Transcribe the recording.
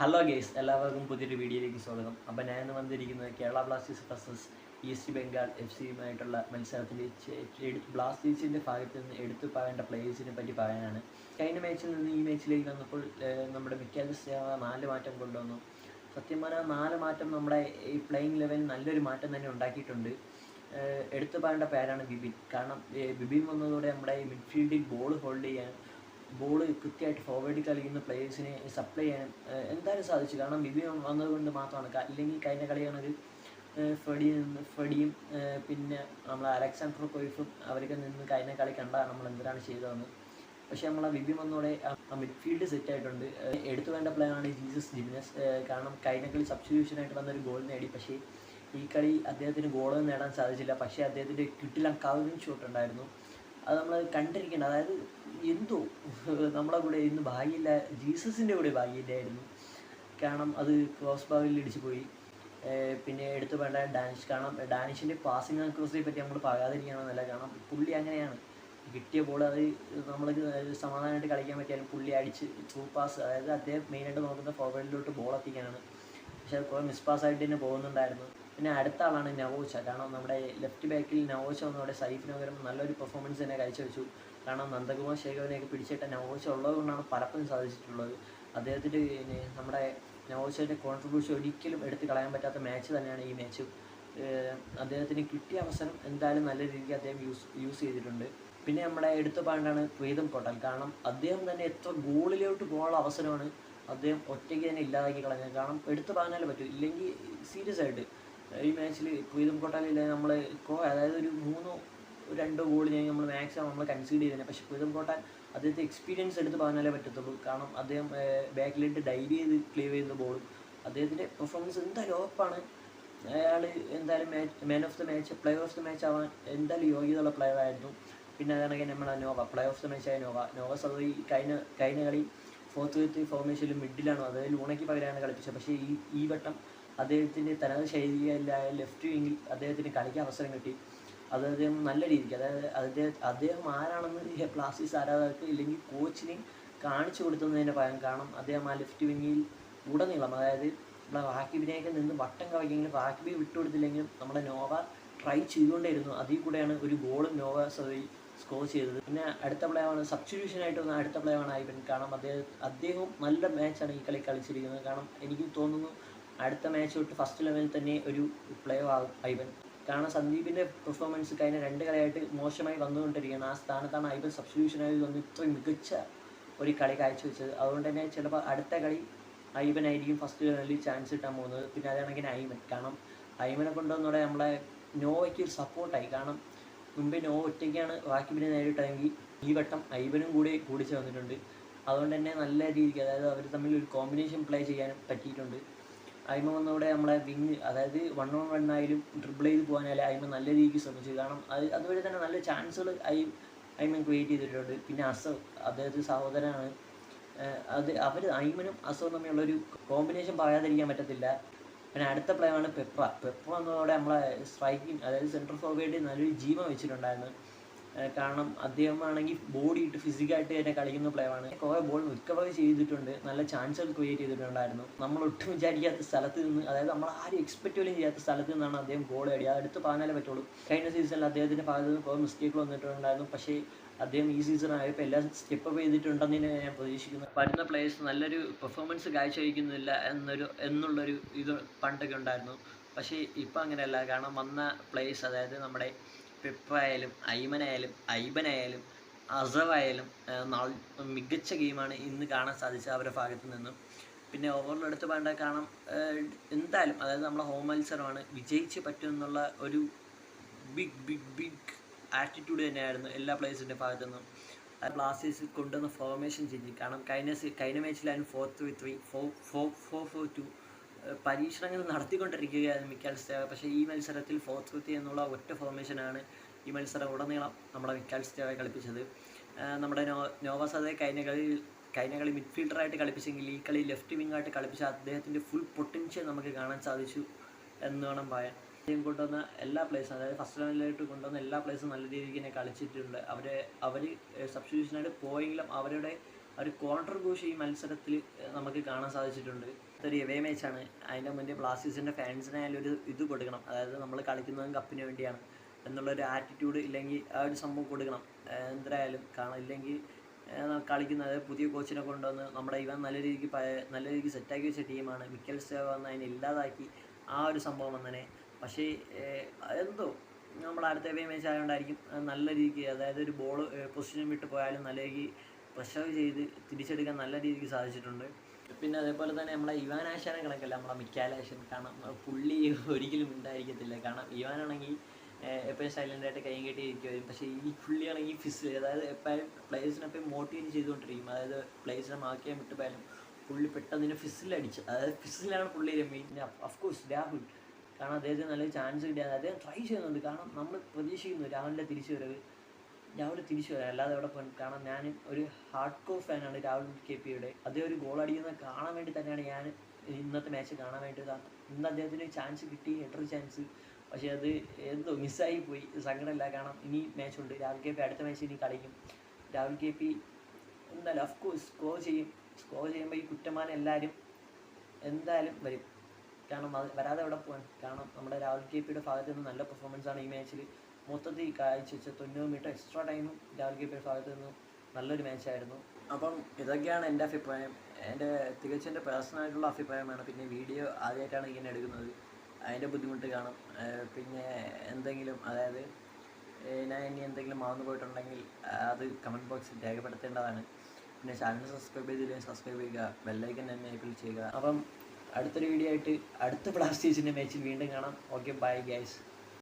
Hello guys എല്ലാവർക്കും പുതിയൊരു വീഡിയോയിലേക്ക് സ്വാഗതം. അപ്പം ഞാൻ ഇന്ന് വന്നിരിക്കുന്നത് Kerala Blasters versus East Bengal F സിയുമായിട്ടുള്ള മത്സരത്തിൽ ബ്ലാസ്റ്റേഴ്സിന്റെ ഭാഗത്ത് നിന്ന് എടുത്തു പറയേണ്ട പ്ലേയേഴ്സിനെ പറ്റി പറയാനാണ്. കഴിഞ്ഞ മാച്ചിൽ നിന്ന് ഈ മാച്ചിലേക്ക് വന്നപ്പോൾ നമ്മുടെ മിക്കാലിസ് നാല് മാറ്റം കൊണ്ടുവന്നു. സത്യം പറഞ്ഞാൽ നാല് മാറ്റം നമ്മുടെ ഈ പ്ലേയിങ് ലെവലിൽ നല്ലൊരു മാറ്റം തന്നെ ഉണ്ടാക്കിയിട്ടുണ്ട്. എടുത്തു പറയേണ്ട പേരാണ് ബിബിൻ. കാരണം ബിബിൻ വന്നതോടെ നമ്മുടെ ഈ മിഡ്ഫീൽഡിൽ ബോൾ ഹോൾഡ് ചെയ്യാൻ ബോൾ കൃത്യമായിട്ട് ഫോർവേഡിൽ കളിക്കുന്ന പ്ലേയേഴ്സിനെ സപ്ലൈ ചെയ്യാൻ എന്തായാലും സാധിച്ചു. കാരണം ബിബി വന്നതുകൊണ്ട് മാത്രമാണ്. അല്ലെങ്കിൽ കഴിഞ്ഞ കളിയാണെങ്കിൽ നിന്ന് ഫെഡിയും പിന്നെ നമ്മൾ അലക്സാണ്ടർ കൊയ്ഫും അവരൊക്കെ നിന്ന് കഴിഞ്ഞ കളി കണ്ട നമ്മൾ എന്തിനാണ് ചെയ്തതെന്ന്. പക്ഷേ നമ്മളെ ബിബി വന്നോടെ ആ മിഡ്ഫീൽഡ് സെറ്റ് ആയിട്ടുണ്ട്. എടുത്തു വേണ്ട പ്ലെയറാണ് ജീസസ് ജിമിനസ്. കാരണം കഴിഞ്ഞ കളി സബ്സ്റ്റിറ്റ്യൂഷനായിട്ട് വന്നൊരു ഗോൾ നേടി. പക്ഷേ ഈ കളി അദ്ദേഹത്തിന് ഗോളൊന്നും നേടാൻ സാധിച്ചില്ല. പക്ഷേ അദ്ദേഹത്തിന്റെ കിട്ടില്ല. കവിങ് ഷോട്ട് ഉണ്ടായിരുന്നു. അത് നമ്മൾ കണ്ടിരിക്കണം അതായത് എന്തോ നമ്മളെ കൂടെ ഇന്ന് ഭാഗ്യമില്ല ജീസസിന്റെ കൂടെ ഭാഗ്യമില്ലായിരുന്നു. കാരണം അത് ക്രോസ് ഭാഗിൽ ഇടിച്ചു പോയി. പിന്നെ എടുത്തു വേണ്ട ഡാനിഷ്. കാരണം ഡാനിഷിന്റെ പാസിംഗ് അക്രോസിനെ പറ്റി നമ്മൾ പറയാതിരിക്കണമെന്നല്ല കാരണം പുള്ളി അങ്ങനെയാണ്. കിട്ടിയ ബോൾ അത് നമ്മൾ സമാധാനമായിട്ട് കളിക്കാൻ പറ്റിയാലും പുള്ളി അടിച്ച് ത്രൂ പാസ് അതായത് അദ്ദേഹം മെയിനായിട്ട് നോക്കുന്ന ഫോർവേഡിലോട്ട് ബോൾ എത്തിക്കാനാണ്. പക്ഷേ അത് കുറേ മിസ് പാസ്സായിട്ട് തന്നെ പോകുന്നുണ്ടായിരുന്നു. പിന്നെ അടുത്ത ആളാണ് നവോച്ച കാരണം നമ്മുടെ ലെഫ്റ്റ് ബാക്കിൽ നവോച്ച വന്നതോടെ സൈഫിന് പകരം നല്ലൊരു പെർഫോമൻസ് തന്നെ കാഴ്ചവെച്ചു. കാരണം നന്ദകുമാർ ശേഖരനെയൊക്കെ പിടിച്ചിട്ട നവോച്ച ഉള്ളതുകൊണ്ടാണ് പലപ്പോഴും സാധിച്ചിട്ടുള്ളത്. അദ്ദേഹത്തിന്റെ പിന്നെ നമ്മുടെ നവോച്ചയുടെ കോൺട്രിബ്യൂഷൻ ഒരിക്കലും എടുത്ത് കളയാൻ പറ്റാത്ത മാച്ച് തന്നെയാണ് ഈ മാച്ച് അദ്ദേഹത്തിന് കിട്ടിയ അവസരം എന്തായാലും നല്ല രീതിക്ക് അദ്ദേഹം യൂസ് യൂസ് ചെയ്തിട്ടുണ്ട്. പിന്നെ നമ്മുടെ എടുത്ത പാണ്ടാണ് പ്രീതം പൊട്ടൽ കാരണം അദ്ദേഹം തന്നെ എത്ര ഗോളിലോട്ട് പോകാനുള്ള അവസരമാണ് അദ്ദേഹം ഒറ്റയ്ക്ക് തന്നെ ഇല്ലാതാക്കി കളഞ്ഞത്. കാരണം എടുത്തു പറഞ്ഞാലേ പറ്റൂ. ഇല്ലെങ്കിൽ സീരിയസ് ആയിട്ട് ഈ മാച്ചിൽ പ്രീതം കോട്ടാലില്ല നമ്മൾ അതായത് ഒരു മൂന്നോ രണ്ടോ ഗോൾ ഞാൻ നമ്മൾ മാക്സിമം നമ്മൾ കൺസീഡ് ചെയ്തതിനെ പക്ഷേ പ്രീതം കോട്ടാൻ അദ്ദേഹത്തെ എക്സ്പീരിയൻസ് എടുത്ത് പറഞ്ഞാലേ പറ്റത്തുള്ളൂ. കാരണം അദ്ദേഹം ബാക്കിലിട്ട് ഡൈവ് ചെയ്ത് ക്ലിയർ ചെയ്യുന്ന ബോളും അദ്ദേഹത്തിന്റെ പെർഫോമൻസ് എന്തായാലും ഉറപ്പാണ്. അയാൾ എന്തായാലും man of the match player of the match ആവാൻ എന്തായാലും യോഗ്യതയുള്ള പ്ലെയർ ആയിരുന്നു. പിന്നെ അതാണെങ്കിൽ നമ്മൾ Noah player of the match ആയ നോവ. നോവ സദോയി കഴിഞ്ഞ കഴിഞ്ഞ കളി ഫോർത്ത് വിത്ത് ഫോർമേഷനിൽ മിഡിലാണ് അതായത് ലൂണയ്ക്ക് പകരമാണ് കളിപ്പിച്ചത്. പക്ഷേ ഈ ഈ വട്ടം അദ്ദേഹത്തിന്റെ തനത് ശൈലിയിലായ ലെഫ്റ്റ് വിങ്ങിൽ അദ്ദേഹത്തിന് കളിക്കാൻ അവസരം കിട്ടി. അത് അദ്ദേഹം നല്ല രീതിക്ക് അതായത് അദ്ദേഹം അദ്ദേഹം ആരാണെന്ന് പ്ലാസ്റ്റിക്സ് ആരാധകർക്ക് ഇല്ലെങ്കിൽ കോച്ചിന് കാണിച്ചു കൊടുത്തതിന്റെ ഭയം കാരണം അദ്ദേഹം ആ ലെഫ്റ്റ് വിങ്ങിൽ ഉടനീളം അതായത് നമ്മളെ റാക്കിബിനെയൊക്കെ നിന്ന് വട്ടം കവയ്ക്കെങ്കിലും റാക്കിബി വിട്ടുകൊടുത്തില്ലെങ്കിലും നമ്മുടെ നോവ ട്രൈ ചെയ്തുകൊണ്ടേയിരുന്നു. അതിൽ കൂടെയാണ് ഒരു ഗോളും നോവ സദി സ്കോർ ചെയ്തത്. പിന്നെ അടുത്ത പ്ലെയറാണ് സബ്സ്റ്റിറ്റ്യൂഷനായിട്ട് വന്ന അടുത്ത പ്ലെയറാണ് ഐവൻ കാരണം അദ്ദേഹം അദ്ദേഹവും നല്ല മാച്ചാണ് ഈ കളി കളിച്ചിരിക്കുന്നത്. കാരണം എനിക്ക് തോന്നുന്നു അടുത്ത മാച്ച് തൊട്ട് ഫസ്റ്റ് ലെവലിൽ തന്നെ ഒരു പ്ലേ ആകും ഐവൻ കാരണം സന്ദീപിന്റെ പെർഫോമൻസ് കഴിഞ്ഞ രണ്ട് കളിയായിട്ട് മോശമായി വന്നുകൊണ്ടിരിക്കുകയാണ്. ആ സ്ഥാനത്താണ് ഐവൻ സബ്സ്റ്റിറ്റ്യൂഷനായി വന്ന് ഇത്രയും മികച്ച ഒരു കളി കാഴ്ചവെച്ചത്. അതുകൊണ്ട് തന്നെ ചിലപ്പോൾ അടുത്ത കളി ഐവനായിരിക്കും ഫസ്റ്റ് ലെവലിൽ ചാൻസ് കിട്ടാൻ പോകുന്നത്. പിന്നെ അതാണെങ്കിൽ ഐവൻ കാരണം ഐവനെ കൊണ്ടുവന്നോടെ നമ്മളെ നോവയ്ക്ക് ഒരു സപ്പോർട്ടായി കാരണം മുമ്പേ നോവ ഒറ്റയ്ക്കാണ് റാക്കിബിനെ നേരിട്ടെങ്കിൽ ഈ വട്ടം ഐവനും കൂടി കൂടി ചേർന്നിട്ടുണ്ട്. അതുകൊണ്ട് തന്നെ നല്ല രീതിക്ക് അതായത് അവർ തമ്മിൽ ഒരു കോമ്പിനേഷൻ പ്ലേ ചെയ്യാനും പറ്റിയിട്ടുണ്ട്. അയിമ വന്നതോടെ നമ്മളെ വിങ് അതായത് വൺ ഓൺ വൺ ആയാലും ഡ്രിബിൾ ചെയ്ത് പോകാനായാലും അയിമ നല്ല രീതിക്ക് ശ്രമിച്ചു. കാരണം അത് അതുവഴി തന്നെ നല്ല ചാൻസുകൾ ഐ ഐമൻ ക്രിയേറ്റ് ചെയ്തിട്ടുണ്ട്. പിന്നെ അസർ അദ്ദേഹത്തിന് സഹോദരനാണ്. അത് അവർ ഐമനും അസോ തമ്മിലുള്ളൊരു കോമ്പിനേഷൻ പറയാതിരിക്കാൻ പറ്റത്തില്ല. പിന്നെ അടുത്ത പ്ലെയറാണ് പെപ്ര. പെപ്ര എന്നതോടെ നമ്മളെ സ്ട്രൈക്കിങ് അതായത് സെൻട്രൽ ഫോർവേഡ് നല്ലൊരു ജീവൻ വെച്ചിട്ടുണ്ടായിരുന്നു. കാരണം അദ്ദേഹം ആണെങ്കിൽ ബോഡി ഇട്ട് ഫിസിക്കായിട്ട് തന്നെ കളിക്കുന്ന പ്ലെയറാണ് കുറേ ബോൾ റിക്കവർ ചെയ്തിട്ടുണ്ട്. നല്ല ചാൻസുകൾ ക്രിയേറ്റ് ചെയ്തിട്ടുണ്ടായിരുന്നു. നമ്മൾ ഒട്ടും വിചാരിക്കാത്ത സ്ഥലത്ത് നിന്ന് അതായത് നമ്മൾ ആരും എക്സ്പെക്റ്റ് പോലും ചെയ്യാത്ത സ്ഥലത്ത് നിന്നാണ് അദ്ദേഹം ഗോൾ നേടി അത് അടുത്ത് പറഞ്ഞാലേ പറ്റുള്ളൂ. കഴിഞ്ഞ സീസണിൽ അദ്ദേഹത്തിന്റെ ഭാഗത്ത് നിന്ന് കുറേ മിസ്റ്റേക്കുകൾ വന്നിട്ടുണ്ടായിരുന്നു. പക്ഷേ അദ്ദേഹം ഈ സീസൺ ആയപ്പോൾ എല്ലാം സ്റ്റെപ്പ് അപ്പ് ചെയ്തിട്ടുണ്ടെന്ന് തന്നെ ഞാൻ പ്രതീക്ഷിക്കുന്നു. വരുന്ന പ്ലേയേഴ്സ് നല്ലൊരു പെർഫോമൻസ് കാഴ്ച വയ്ക്കുന്നില്ല എന്നൊരു എന്നുള്ളൊരു ഇത് പണ്ടൊക്കെ ഉണ്ടായിരുന്നു. പക്ഷേ ഇപ്പം അങ്ങനെയല്ല കാരണം വന്ന പ്ലേയേഴ്സ് അതായത് നമ്മുടെ പെപ്പായാലും അയ്മനായാലും ഐബനായാലും അസവായാലും മികച്ച ഗെയിമാണ് ഇന്ന് കാണാൻ സാധിച്ചത് അവരുടെ ഭാഗത്ത് നിന്നും. പിന്നെ ഓവറിൽ എടുത്ത് വേണ്ട കാണാം എന്തായാലും അതായത് നമ്മളെ ഹോം മത്സരമാണ്. വിജയിച്ച് പറ്റുമെന്നുള്ള ഒരു ബിഗ് ബിഗ് ബിഗ് ആറ്റിറ്റ്യൂഡ് തന്നെയായിരുന്നു എല്ലാ പ്ലേയേഴ്സിന്റെ ഭാഗത്തു നിന്നും. ബ്ലാസ്റ്റേഴ്സ് കൊണ്ടുവന്ന ഫോർമേഷൻ ചേഞ്ച് കാരണം കഴിഞ്ഞ കഴിഞ്ഞ മാച്ചിലായിരുന്നു four three three four four four four two പരീക്ഷണങ്ങൾ നടത്തിക്കൊണ്ടിരിക്കുകയായിരുന്നു മിക്കാൽ പക്ഷേ ഈ മത്സരത്തിൽ ഫോർ ത്രീ ത്രീ എന്നുള്ള ഒറ്റ ഫോർമേഷനാണ് ഈ മത്സരം ഉടനീളം നമ്മുടെ മിക്കാൽ സ്റ്റേവ കളിപ്പിച്ചത്. നമ്മുടെ നോ നോവാസതെ കഴിഞ്ഞ കളി കഴിഞ്ഞ കളി മിഡ്ഫീൽഡറായിട്ട് കളിപ്പിച്ചെങ്കിൽ ഈ കളി ലെഫ്റ്റ് വിങ് ആയിട്ട് കളിപ്പിച്ച അദ്ദേഹത്തിന്റെ ഫുൾ പൊട്ടൻഷ്യൽ നമുക്ക് കാണാൻ സാധിച്ചു എന്ന് വേണം പറയാൻ. അദ്ദേഹം കൊണ്ടുവന്ന എല്ലാ പ്ലേസും അതായത് ഫസ്റ്റ് ലെവലിലായിട്ട് കൊണ്ടുവന്ന എല്ലാ പ്ലേസും നല്ല രീതിക്ക് തന്നെ കളിച്ചിട്ടുണ്ട്. അവരെ അവർ സബ്സ്റ്റിറ്റ്യൂഷനായിട്ട് പോയെങ്കിലും അവരുടെ ഒരു കോൺട്രിബ്യൂഷൻ ഈ മത്സരത്തിൽ നമുക്ക് കാണാൻ സാധിച്ചിട്ടുണ്ട്. ഒരു എവേ മാച്ചാണ് അതിന്റെ മുന്നേ ബ്ലാസ്റ്റേഴ്സിന്റെ ഫാൻസിനായാലും ഒരു ഇത് കൊടുക്കണം. അതായത് നമ്മൾ കളിക്കുന്നതും കപ്പിന് വേണ്ടിയാണ്. എന്നുള്ളൊരു ആറ്റിറ്റ്യൂഡ് ഇല്ലെങ്കിൽ ആ ഒരു സംഭവം കൊടുക്കണം. എന്തായാലും കാണാം ഇല്ലെങ്കിൽ കളിക്കുന്നത് പുതിയ കോച്ചിനെ കൊണ്ടുവന്ന് നമ്മുടെ ഇവൻ നല്ല രീതിക്ക് നല്ല രീതിക്ക് സെറ്റാക്കി വെച്ച ടീമാണ് മിക്കൽ സ്റ്റേ വന്ന് അതിനെ ഇല്ലാതാക്കി ആ ഒരു സംഭവം വന്നതിനെ പക്ഷേ എന്തോ നമ്മൾ അടുത്ത എവേ മാച്ച് ആയതുകൊണ്ടായിരിക്കും നല്ല രീതിക്ക് അതായത് ഒരു ബോൾ പൊസിഷൻ വിട്ട് പോയാലും നല്ല രീതിക്ക് പ്രഷർ ചെയ്ത് തിരിച്ചെടുക്കാൻ നല്ല രീതിക്ക് സാധിച്ചിട്ടുണ്ട്. പിന്നെ അതേപോലെ തന്നെ നമ്മളെ ഇവാൻ ആശാനെ കണക്കല്ല നമ്മളെ മിക്കാലാശൻ കാരണം പുള്ളി ഒരിക്കലും ഉണ്ടായിരിക്കത്തില്ല കാരണം ഇവാനാണെങ്കിൽ എപ്പോഴും സൈലന്റ് ആയിട്ട് കൈയും കെട്ടി ഇരിക്കുമായിരുന്നു പക്ഷേ ഈ പുള്ളിയാണെങ്കിൽ ഫിസ് അതായത് എപ്പോഴും പ്ലേയേഴ്സിനെ എപ്പോഴും മോട്ടിവേറ്റ് ചെയ്തുകൊണ്ടിരിക്കും. അതായത് പ്ലേയേഴ്സിനെ വിട്ട് പോയാലും പുള്ളി പെട്ടെന്ന് ഫിസിലടിച്ച് അതായത് ഫിസിലാണ് പുള്ളി പിന്നെ അഫ്കോഴ്സ് രാഹുൽ. കാരണം അദ്ദേഹത്തിന് നല്ലൊരു ചാൻസ് കിട്ടിയാൽ അദ്ദേഹം ട്രൈ ചെയ്യുന്നുണ്ട്. കാരണം നമ്മൾ പ്രതീക്ഷിക്കുന്നു രാഹുലിന്റെ തിരിച്ചു വരവ് രാഹുൽ തിരിച്ചു വരാം. അല്ലാതെ എവിടെ പോകാൻ കാരണം ഞാൻ ഒരു ഹാർഡ് കോർ ഫാനാണ് രാഹുൽ കെ പിയുടെ അദ്ദേഹം ഒരു ഗോൾ അടിക്കുന്നത് കാണാൻ വേണ്ടി തന്നെയാണ് ഞാൻ ഇന്നത്തെ മാച്ച് കാണാൻ വേണ്ടി ഇന്ന് അദ്ദേഹത്തിന് ചാൻസ് കിട്ടി എട്ടർ ചാൻസ് പക്ഷേ അത് എന്തോ മിസ്സായി പോയി. സങ്കടമില്ല. കാരണം ഇനി മാച്ചുണ്ട് രാഹുൽ കെ പി അടുത്ത മാച്ച് ഇനി കളിക്കും. രാഹുൽ കെ പി എന്തായാലും അഫ്കോഴ്സ് സ്കോർ ചെയ്യും. സ്കോർ ചെയ്യുമ്പോൾ ഈ കുറ്റമാനം എല്ലാവരും എന്തായാലും വരും. കാരണം അത് വരാതെ എവിടെ പോകാൻ കാരണം നമ്മുടെ രാഹുൽ കെ പിയുടെ ഭാഗത്ത് നിന്ന് നല്ല ആണ് ഈ മാച്ചിൽ മൊത്തത്തിൽ കാഴ്ച വെച്ച തൊണ്ണൂറ് മീറ്റർ എക്സ്ട്രാ ടൈമും രാഹുൽ കെ പിയുടെ ഭാഗത്ത് നിന്നും നല്ലൊരു മാച്ചായിരുന്നു അപ്പം ഇതൊക്കെയാണ് എന്റെ അഭിപ്രായം. എന്റെ തികച്ചും എന്റെ പേഴ്സണലായിട്ടുള്ള അഭിപ്രായമാണ്. പിന്നെ വീഡിയോ ആദ്യമായിട്ടാണ് ഇങ്ങനെ എടുക്കുന്നത്. അതിന്റെ ബുദ്ധിമുട്ട് കാണും. പിന്നെ എന്തെങ്കിലും അതായത് ഞാൻ ഇനി എന്തെങ്കിലും മറന്നു പോയിട്ടുണ്ടെങ്കിൽ അത് കമന്റ് ബോക്സിൽ രേഖപ്പെടുത്തേണ്ടതാണ്. പിന്നെ ചാനൽ സബ്സ്ക്രൈബ് ചെയ്തില്ലെങ്കിൽ സബ്സ്ക്രൈബ് ചെയ്യുക. ബെല്ലൈക്കൻ തന്നെ എനേബിൾ ചെയ്യുക. അപ്പം അടുത്തൊരു വീഡിയോ ആയിട്ട് അടുത്ത ബ്ലാസ്റ്റേഴ്സിന്റെ മാച്ചിൽ വീണ്ടും കാണാം. Okay bye guys